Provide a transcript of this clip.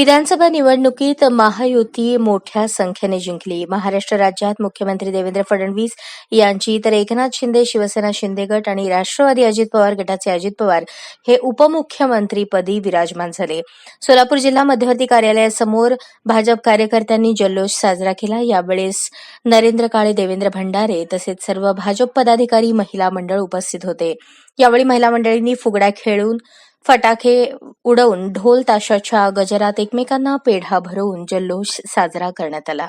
विधानसभा निवडणुकीत महायुती मोठ्या संख्येने जिंकली. महाराष्ट्र राज्यात मुख्यमंत्री देवेंद्र फडणवीस यांची तर एकनाथ शिंदे शिवसेना शिंदे गट आणि राष्ट्रवादी अजित पवार गटाचे अजित पवार हे उपमुख्यमंत्रीपदी विराजमान झाले. सोलापूर जिल्हा मध्यवर्ती कार्यालयासमोर भाजप कार्यकर्त्यांनी जल्लोष साजरा केला. यावेळेस नरेंद्र काळे देवेंद्र भंडारे तसेच सर्व भाजप पदाधिकारी महिला मंडळ उपस्थित होते. यावेळी महिला मंडळींनी फुगड्या खेळून फटाके उडवून ढोल ताशाच्या गजरात एकमेकांना पेढा भरवून जल्लोष साजरा करण्यात आला.